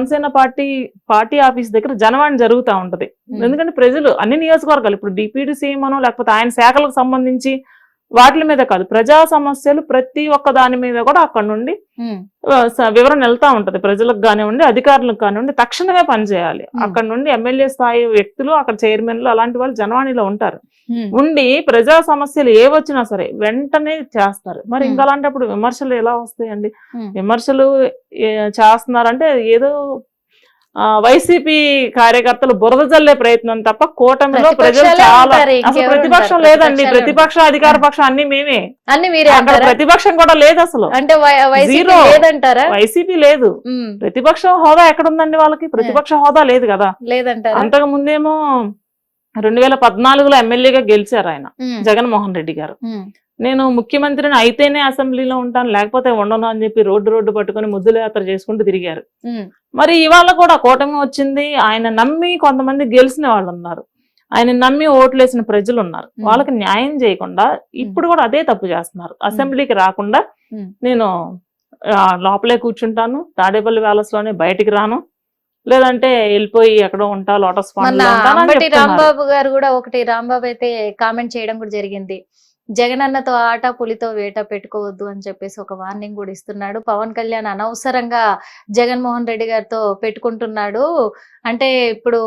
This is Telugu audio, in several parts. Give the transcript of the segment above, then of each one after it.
జనసేన పార్టీ పార్టీ ఆఫీస్ దగ్గర జనవాణి జరుగుతూ ఉంటది. ఎందుకంటే ప్రజలు అన్ని నియోజకవర్గాలు ఇప్పుడు డిప్యూటీ సీఎం అనో లేకపోతే ఆయన శాఖలకు సంబంధించి వాటి మీద కాదు ప్రజా సమస్యలు ప్రతి ఒక్క దాని మీద కూడా అక్కడ నుండి వివరణ వెళ్తా ఉంటది. ప్రజలకు కానివ్వండి అధికారులకు కానివ్వండి తక్షణమే పనిచేయాలి. అక్కడ నుండి ఎమ్మెల్యే స్థాయి వ్యక్తులు అక్కడ చైర్మన్లు అలాంటి వాళ్ళు జనవాణిలో ఉంటారు. ఉండి ప్రజా సమస్యలు ఏ వచ్చినా సరే వెంటనే చేస్తారు. మరి. ఇంకా అలాంటప్పుడు విమర్శలు ఎలా వస్తాయండి. విమర్శలు చేస్తున్నారంటే ఏదో వైసీపీ కార్యకర్తలు బురద జల్లే ప్రయత్నం తప్ప కూటమిలో ప్రజలు చాలా అసలు ప్రతిపక్షం? లేదండి. ప్రతిపక్షం అధికార పక్షం అన్ని మేమే. అన్ని మీరే అక్కడ ప్రతిపక్షం కూడా లేదు అసలు. అంటే వైసీపీ లేదు. ప్రతిపక్ష హోదా ఎక్కడుందండి వాళ్ళకి? ప్రతిపక్ష హోదా లేదు కదా. లేదంటారా? అంతకు ముందేమో రెండు వేల పద్నాలుగులో ఎమ్మెల్యేగా గెలిచారు ఆయన జగన్మోహన్ రెడ్డి గారు. నేను ముఖ్యమంత్రిని అయితేనే అసెంబ్లీలో ఉంటాను లేకపోతే ఉండను అని చెప్పి రోడ్డు రోడ్డు పట్టుకొని ముద్దుల యాత్ర చేసుకుంటూ తిరిగారు. మరి ఇవాళ కూడా కూటమి వచ్చింది ఆయన నమ్మి కొంతమంది గెలిచిన వాళ్ళు ఉన్నారు. ఆయన నమ్మి ఓట్లేసిన ప్రజలు ఉన్నారు. వాళ్ళకి న్యాయం చేయకుండా ఇప్పుడు కూడా అదే తప్పు చేస్తున్నారు. అసెంబ్లీకి రాకుండా. నేను లోపలే కూర్చుంటాను తాడేపల్లి ప్యాలెస్లోనే బయటికి రాను లేదంటే వెళ్ళిపోయి ఎక్కడో ఉంటా లోటస్ అంబటి. రాంబాబు గారు కూడా ఒకటి రాంబాబు అయితే కామెంట్ చేయడం కూడా జరిగింది జగనన్నతో ఆట పులితో వేట పెట్టుకోవద్దు అని చెప్పేసి ఒక వార్నింగ్ కూడా ఇస్తున్నాడు. పవన్ కళ్యాణ్ అనవసరంగా జగన్మోహన్ రెడ్డి గారితో పెట్టుకుంటున్నాడు. అంటే ఇప్పుడు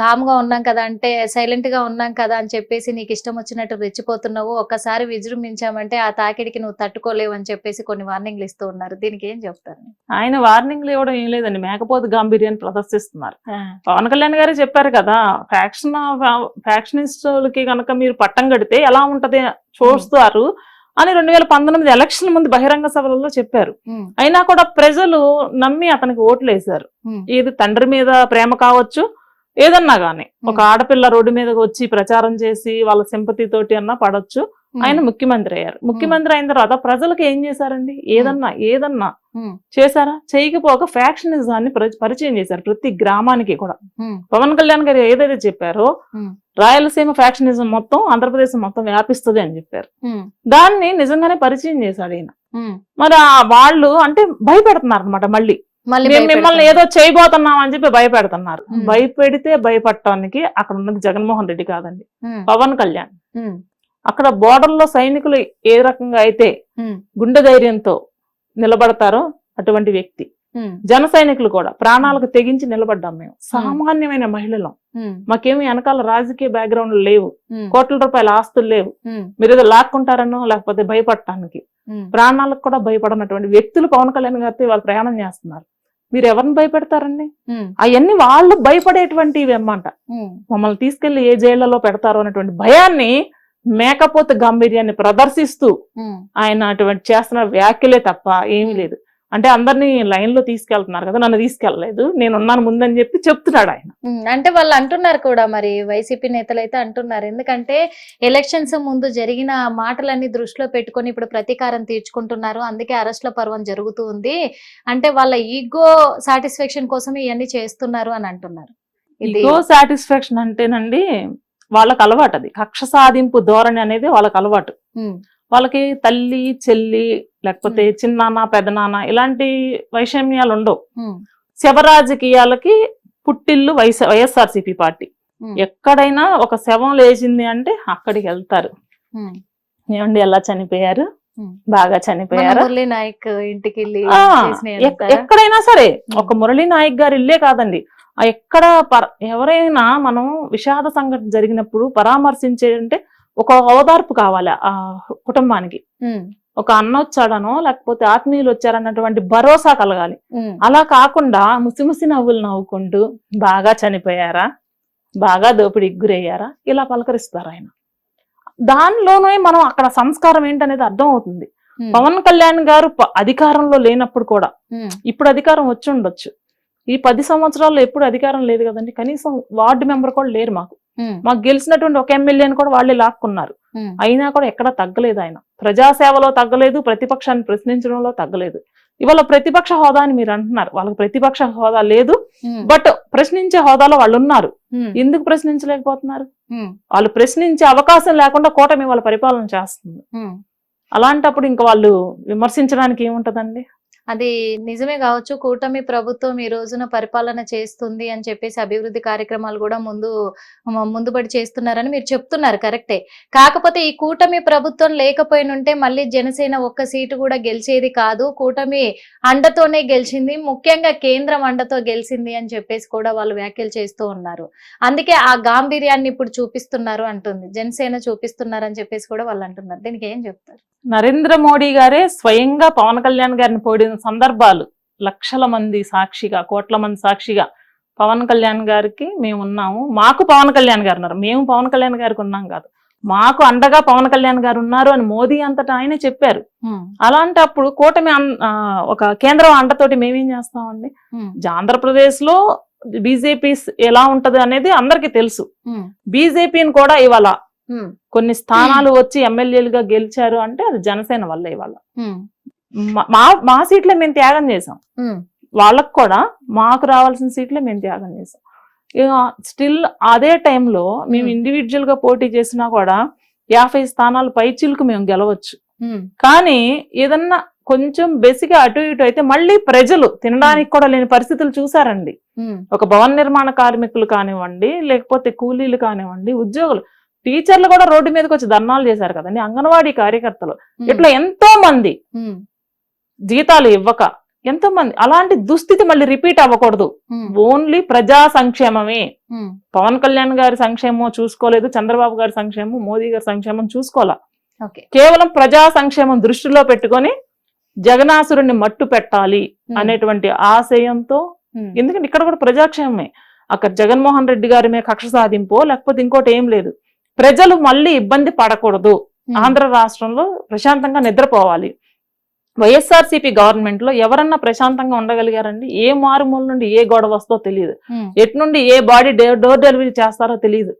కామ్గా ఉన్నాం కదా అంటే సైలెంట్గా ఉన్నాం కదా అని చెప్పేసి నీకు ఇష్టం వచ్చినట్టు రెచ్చిపోతున్నావు ఒక్కసారి విజృంభించామంటే ఆ తాకిడికి నువ్వు తట్టుకోలేవు అని చెప్పేసి కొన్ని వార్నింగ్లు ఇస్తూ ఉన్నారు. దీనికి ఏం చెప్తారు? ఆయన వార్నింగ్లు ఇవ్వడం ఏం లేదండి. మేకపోతు గాంభీర్యాన్ని ప్రదర్శిస్తున్నారు. పవన్ కళ్యాణ్ గారే చెప్పారు కదా ఫ్యాక్షన్ ఫ్యాక్షనిస్టులకి కనుక మీరు పట్టం కడితే ఎలా ఉంటది చూస్తారు అని రెండు వేల పంతొమ్మిది ఎలక్షన్ ముందు బహిరంగ సభలలో చెప్పారు. అయినా కూడా ప్రజలు నమ్మి అతనికి ఓట్లు వేశారు. ఇది తండ్రి మీద ప్రేమ కావచ్చు ఏదన్నా గానీ. ఒక ఆడపిల్ల రోడ్డు మీదకి వచ్చి ప్రచారం చేసి వాళ్ళ సింపతి తోటి అన్నా పడొచ్చు. ఆయన ముఖ్యమంత్రి అయ్యారు. ముఖ్యమంత్రి అయిన తర్వాత ప్రజలకు ఏం చేశారండి? ఏదన్నా ఏదన్నా చేశారా? చేయకపోక ఫ్యాక్షనిజాన్ని ప్ర- పరిచయం చేశారు ప్రతి గ్రామానికి కూడా. పవన్ కళ్యాణ్ గారు ఏదైతే చెప్పారో రాయలసీమ ఫ్యాక్షనిజం మొత్తం ఆంధ్రప్రదేశ్ మొత్తం వ్యాపిస్తుంది అని చెప్పారు. దాన్ని నిజంగానే పరిచయం చేశాడు ఈయన. మరి ఆ వాళ్ళు అంటే భయపెడుతున్నారు అనమాట మళ్ళీ. మళ్ళీ మేము మిమ్మల్ని. ఏదో చేయబోతున్నాం అని చెప్పి భయపెడుతున్నారు. భయపెడితే భయపడటానికి అక్కడ ఉన్నది జగన్మోహన్ రెడ్డి కాదండి. పవన్ కళ్యాణ్. అక్కడ బోర్డర్లో సైనికులు ఏ రకంగా అయితే గుండె ధైర్యంతో నిలబడతారో అటువంటి వ్యక్తి. జన సైనికులు కూడా ప్రాణాలకు తెగించి నిలబడ్డాం మేము. సామాన్యమైన మహిళలం. మాకేమి వెనకాల రాజకీయ బ్యాక్గ్రౌండ్ లేవు. కోట్ల రూపాయల ఆస్తులు లేవు. మీరు ఏదో లాక్కుంటారనో లేకపోతే భయపడటానికి ప్రాణాలకు కూడా భయపడనటువంటి వ్యక్తులు పవన్ కళ్యాణ్ గారితో వాళ్ళు ప్రయాణం చేస్తున్నారు. మీరు ఎవరిని భయపెడతారండి? అవన్నీ వాళ్ళు భయపడేటువంటివి అన్నమాట. మమ్మల్ని తీసుకెళ్ళి ఏ జైళ్ళలో పెడతారో అనేటువంటి భయాన్ని మేకపోతే గాంభీర్యాన్ని ప్రదర్శిస్తూ ఆయన అటువంటి చేస్తున్న వ్యాఖ్యలే తప్ప ఏమీ లేదు. అంటే అందరినీ లైన్లో తీసుకెళ్తున్నారు కదా నన్ను తీసుకెళ్ళలేదు నేను ఉన్నాను ముందని చెప్పి చెప్తున్నాడు ఆయన. అంటే వాళ్ళు అంటున్నారు కూడా మరి వైసీపీ నేతలు అయితే అంటున్నారు. ఎందుకంటే ఎలక్షన్స్ ముందు జరిగిన మాటలన్నీ దృష్టిలో పెట్టుకొని ఇప్పుడు ప్రతీకారం తీర్చుకుంటున్నారు. అందుకే అరెస్ట్ల పర్వం జరుగుతూ ఉంది. అంటే వాళ్ళ ఈగో సాటిస్ఫాక్షన్ కోసం ఇవన్నీ చేస్తున్నారు అని అంటున్నారు. ఇగో సాటిస్ఫాక్షన్ అంటేనండి వాళ్ళకి అలవాటు అది. కక్ష సాధింపు ధోరణి అనేది వాళ్ళకి అలవాటు. వాళ్ళకి తల్లి చెల్లి లేకపోతే చిన్నాన్న పెదనాన్న ఇలాంటి వైషమ్యాలు ఉండవు ఉమ్, శవ రాజకీయాలకి పుట్టిల్లు వైఎస్ వైఎస్ఆర్సీపీ పార్టీ. ఎక్కడైనా ఒక శవం లేచింది అంటే అక్కడికి వెళ్తారు. ఏమండి ఎలా చనిపోయారు. బాగా చనిపోయారు? మురళీ నాయక్ ఇంటికి? ఎక్కడైనా సరే. ఒక మురళీ నాయక్ గారు ఇల్లే కాదండి. ఎక్కడ పర- ఎవరైనా మనం విషాద సంఘటన జరిగినప్పుడు పరామర్శించే అంటే ఒక ఓదార్పు కావాలి ఆ కుటుంబానికి. ఒక అన్న వచ్చాడనో లేకపోతే ఆత్మీయులు వచ్చారన్నటువంటి భరోసా కలగాలి. అలా కాకుండా ముసిముసి నవ్వులు నవ్వుకుంటూ బాగా చనిపోయారా? బాగా దోపిడీకి గురయ్యారా? ఇలా పలకరిస్తారు ఆయన. దానిలోనే మనం అక్కడ సంస్కారం ఏంటనేది అర్థం అవుతుంది పవన్ కళ్యాణ్ గారు అధికారంలో లేనప్పుడు కూడా ఇప్పుడు అధికారం వచ్చి ఉండొచ్చు. ఈ పది సంవత్సరాల్లో ఎప్పుడు అధికారం లేదు కదండి. కనీసం వార్డు మెంబర్ కూడా లేరు మాకు. మాకు గెలిచినటువంటి ఒక ఎమ్మెల్యేని కూడా వాళ్ళే లాక్కున్నారు. అయినా కూడా ఎక్కడా తగ్గలేదు ఆయన. ప్రజాసేవలో తగ్గలేదు ప్రతిపక్షాన్ని ప్రశ్నించడంలో తగ్గలేదు. ఇవాళ ప్రతిపక్ష హోదా అని మీరు అంటున్నారు. వాళ్ళకి ప్రతిపక్ష హోదా లేదు. బట్ ప్రశ్నించే హోదాలో వాళ్ళు ఉన్నారు. ఎందుకు ప్రశ్నించలేకపోతున్నారు? వాళ్ళు ప్రశ్నించే అవకాశం లేకుండా కూటమి వాళ్ళ పరిపాలన చేస్తుంది. అలాంటప్పుడు ఇంకా వాళ్ళు విమర్శించడానికి ఏముంటదండి? అది నిజమే కావచ్చు. కూటమి ప్రభుత్వం ఈ రోజున పరిపాలన చేస్తుంది అని చెప్పేసి అభివృద్ధి కార్యక్రమాలు కూడా ముందు ముందుబడి చేస్తున్నారని మీరు చెప్తున్నారు. కరెక్టే. కాకపోతే ఈ కూటమి ప్రభుత్వం లేకపోయినుంటే మళ్ళీ జనసేన ఒక్క సీటు కూడా గెలిచేది కాదు. కూటమి అండతోనే గెలిచింది. ముఖ్యంగా కేంద్రం అండతో గెలిచింది అని చెప్పేసి కూడా వాళ్ళు వ్యాఖ్యలు చేస్తూ ఉన్నారు. అందుకే ఆ గాంభీర్యాన్ని ఇప్పుడు చూపిస్తున్నారు అంటుంది. జనసేన చూపిస్తున్నారు అని చెప్పేసి కూడా వాళ్ళు అంటున్నారు. దీనికి ఏం చెప్తారు? నరేంద్ర మోడీ గారే స్వయంగా పవన్ కళ్యాణ్ గారిని పొడిన సందర్భాలు లక్షల మంది సాక్షిగా కోట్ల మంది సాక్షిగా పవన్ కళ్యాణ్ గారికి మేము ఉన్నాము. మాకు పవన్ కళ్యాణ్ గారు ఉన్నారు. మేము పవన్ కళ్యాణ్ గారికి ఉన్నాం కాదు. మాకు అండగా పవన్ కళ్యాణ్ గారు ఉన్నారు అని మోదీ అంతటా ఆయన చెప్పారు. అలాంటప్పుడు కూటమి అన్- ఆ, ఒక కేంద్రం అండతోటి మేమేం చేస్తామండి? ఆంధ్రప్రదేశ్లో బీజేపీ ఎలా ఉంటది అనేది అందరికీ తెలుసు. బీజేపీని కూడా ఇవాళ కొన్ని స్థానాలు వచ్చి ఎమ్మెల్యేలుగా గెలిచారు అంటే అది జనసేన వల్ల ఇవాళ. మా- మా సీట్లే మేము త్యాగం చేసాం వాళ్ళకు కూడా మాకు రావాల్సిన సీట్లే మేము త్యాగం చేసాం ఇక స్టిల్ అదే టైంలో మేము. ఇండివిజువల్గా పోటీ చేసినా కూడా యాభై స్థానాలు పైచిలకు మేము గెలవచ్చు. కానీ ఏదన్నా కొంచెం బేసిక్ అటు ఇటు అయితే మళ్ళీ ప్రజలు తినడానికి కూడా లేని పరిస్థితులు చూసారండి ఒక భవన నిర్మాణ కార్మికులు కానివ్వండి లేకపోతే కూలీలు కానివ్వండి ఉద్యోగులు టీచర్లు కూడా రోడ్డు మీదకి వచ్చి ధర్నాలు చేశారు కదండి అంగన్వాడీ కార్యకర్తలు. ఇట్లా ఎంతో మంది జీతాలు ఇవ్వక ఎంతో మంది అలాంటి దుస్థితి మళ్ళీ రిపీట్ అవ్వకూడదు. ఓన్లీ ప్రజా సంక్షేమమే. పవన్ కళ్యాణ్ గారి సంక్షేమం చూసుకోలేదు చంద్రబాబు గారి సంక్షేమం మోదీ గారి సంక్షేమం చూసుకోవాలా? కేవలం ప్రజా సంక్షేమం దృష్టిలో పెట్టుకొని జగనాసురుణ్ణి మట్టు పెట్టాలి అనేటువంటి ఆశయంతో ఎందుకంటే ఇక్కడ కూడా ప్రజాక్షేమమే. అక్కడ జగన్మోహన్ రెడ్డి గారి మీద కక్ష సాధింపో లేకపోతే ఇంకోటి ఏం లేదు. ప్రజలు మళ్ళీ ఇబ్బంది పడకూడదు. ఆంధ్ర రాష్ట్రంలో ప్రశాంతంగా నిద్రపోవాలి. వైఎస్ఆర్సీపీ గవర్నమెంట్లో ఎవరన్నా ప్రశాంతంగా ఉండగలిగారండి? ఏ మారుమూల నుండి ఏ గొడవ వస్తుందో తెలియదు ఎటు నుండి ఏ బాడీ డోర్ డెలివరీ చేస్తారో తెలియదు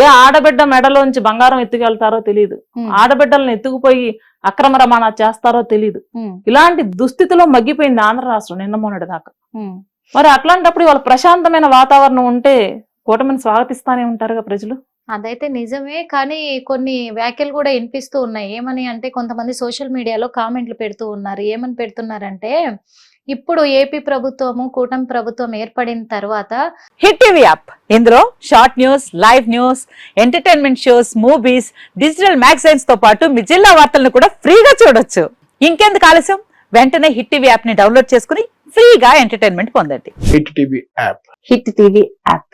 ఏ ఆడబిడ్డ మెడలోంచి బంగారం ఎత్తుకెళ్తారో తెలియదు ఆడబిడ్డలను ఎత్తుకుపోయి అక్రమ రవాణా చేస్తారో తెలియదు ఇలాంటి దుస్థితిలో మగ్గిపోయింది ఆంధ్ర రాష్ట్రం నిన్న మొన్నటి దాకా. మరి అట్లాంటప్పుడు వాళ్ళ ప్రశాంతమైన వాతావరణం ఉంటే కూటమిని స్వాగతిస్తానే ఉంటారుగా ప్రజలు? అదైతే నిజమే. కానీ కొన్ని వ్యాఖ్యలు కూడా వినిపిస్తూ ఉన్నాయి. ఏమని అంటే కొంతమంది సోషల్ మీడియాలో కామెంట్లు పెడుతూ ఉన్నారు. ఏమని పెడుతున్నారంటే ఇప్పుడు ఏపీ ప్రభుత్వము కూటమి ప్రభుత్వం ఏర్పడిన తర్వాత హిట్ టీవీ యాప్. ఇందులో short news live news entertainment shows movies digital మ్యాగజైన్స్తో పాటు మీ జిల్లా వార్తలను కూడా ఫ్రీగా చూడొచ్చు. ఇంకెందుకు ఆలస్యం? వెంటనే హిట్ టీవీ యాప్ని డౌన్లోడ్ చేసుకుని ఫ్రీగా ఎంటర్టైన్మెంట్ పొందండి. Hit TV app. Hit TV app.